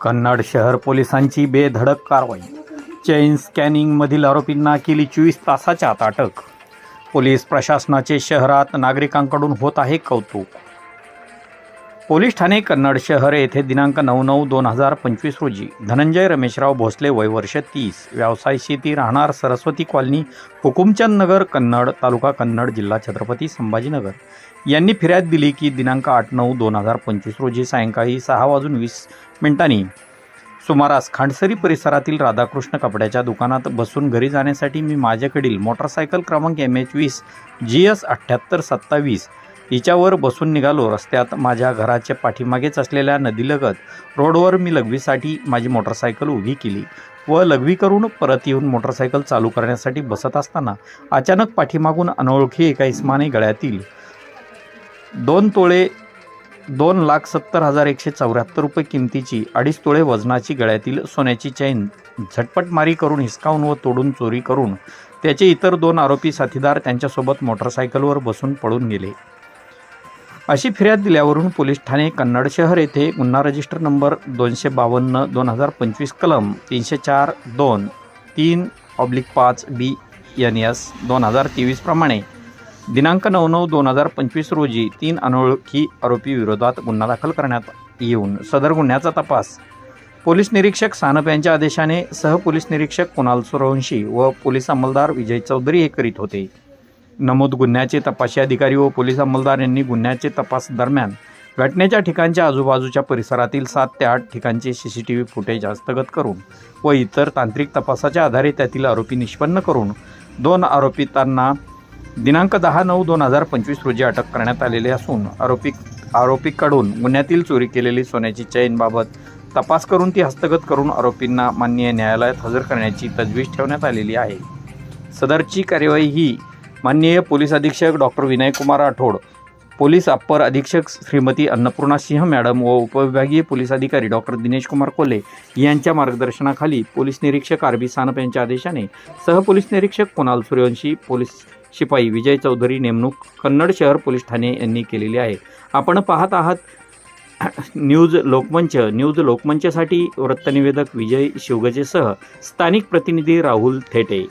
कन्नड शहर पोलिसांची बेधडक कारवाई. चेन स्कॅनिंगमधील आरोपींना केली चोवीस तासाच्या आत अटक. पोलीस प्रशासनाचे शहरात नागरिकांकडून होत आहे कौतुक. पोलीस ठाणे कन्नड शहर येथे दिनांक नऊ नऊ दोन हजार पंचवीस रोजी धनंजय रमेशराव भोसले वय वर्ष तीस व्यवसाय शेती राहणार सरस्वती कॉलनी हुकुमचंद नगर कन्नड तालुका कन्नड जिल्हा छत्रपती संभाजीनगर. यांनी फिर्याद दिली की दिनांक आठ नऊ दोन हजार पंचवीस रोजी सायंकाळी सहा वाजून वीस मिनिटांनी सुमारास खांडसरी परिसरातील राधाकृष्ण कपड्याच्या दुकानात बसून घरी जाण्यासाठी मी माझ्याकडील मोटरसायकल क्रमांक एम एच वीस जी एस अठ्ठ्याहत्तर सत्तावीस हिच्यावर बसून निघालो. रस्त्यात माझ्या घराच्या पाठीमागेच असलेल्या नदीलगत रोडवर मी लघवीसाठी माझी मोटरसायकल उभी केली व लघवी करून परत येऊन मोटरसायकल चालू करण्यासाठी बसत असताना अचानक पाठीमागून अनोळखी एका इस्माने गळ्यातील दोन तोळे दोन लाख सत्तर हजार एकशे चौऱ्याहत्तर रुपये किमतीची अडीच तोळे वजनाची गळ्यातील सोन्याची चैन झटपटमारी करून हिसकावून व तोडून चोरी करून त्याचे इतर दोन आरोपी साथीदार त्यांच्यासोबत मोटरसायकलवर बसून पळून गेले. अशी फिर्याद दिल्यावरून पोलीस ठाणे कन्नड शहर येथे गुन्हा रजिस्टर नंबर दोनशे बावन्न दोन हजार पंचवीस कलम तीनशे चार दोन तीन ऑब्लिक पाच बी एन एस दोन हजार तेवीसप्रमाणे दिनांक नऊ नऊ दोन हजार पंचवीस रोजी तीन अनोळखी आरोपी विरोधात गुन्हा दाखल करण्यात येऊन सदर गुन्ह्याचा तपास. पोलीस निरीक्षक सानप यांच्या आदेशाने सहपोलीस निरीक्षक कुणाल सुरवंशी व पोलीस अंमलदार विजय चौधरी हे करीत होते. नमूद गुन्ह्याचे तपासी अधिकारी व पोलीस अंमलदार यांनी गुन्ह्याचे तपास दरम्यान घटनेच्या ठिकाणच्या आजूबाजूच्या परिसरातील सात ते आठ ठिकाणचे C C T V footage हस्तगत करून व इतर तांत्रिक तपासाच्या आधारे त्यातील आरोपी निष्पन्न करून दोन आरोपितांना दिनांक दहा नऊ दोन हजार पंचवीस रोजी अटक करण्यात आलेली असून आरोपी आरोपीकडून गुन्ह्यातील चोरी केलेली सोन्याची चैनबाबत तपास करून ती हस्तगत करून आरोपींना माननीय न्यायालयात हजर करण्याची तजवीज ठेवण्यात आलेली आहे. सदरची कार्यवाही ही माननीय पोलीस अधीक्षक doctor Vinaykumar Rathod police upper अधीक्षक श्रीमती अन्नपूर्णा सिंह मॅडम व उपविभागीय पोलीस अधिकारी डॉक्टर दिनेश कुमार कोल्हे यांच्या मार्गदर्शनाखाली पोलीस निरीक्षक आर बी सानप यांच्या आदेशाने सहपोलीस निरीक्षक कुणाल सूर्यवंशी पोलीस शिपाई विजय चौधरी नेमणूक कन्नड शहर पोलीस ठाणे यांनी केलेली आहे. आपण पाहत आहात न्यूज लोकमंच. न्यूज लोकमंचसाठी वृत्तनिवेदक विजय शिवगजेसह स्थानिक प्रतिनिधी राहुल थेटे.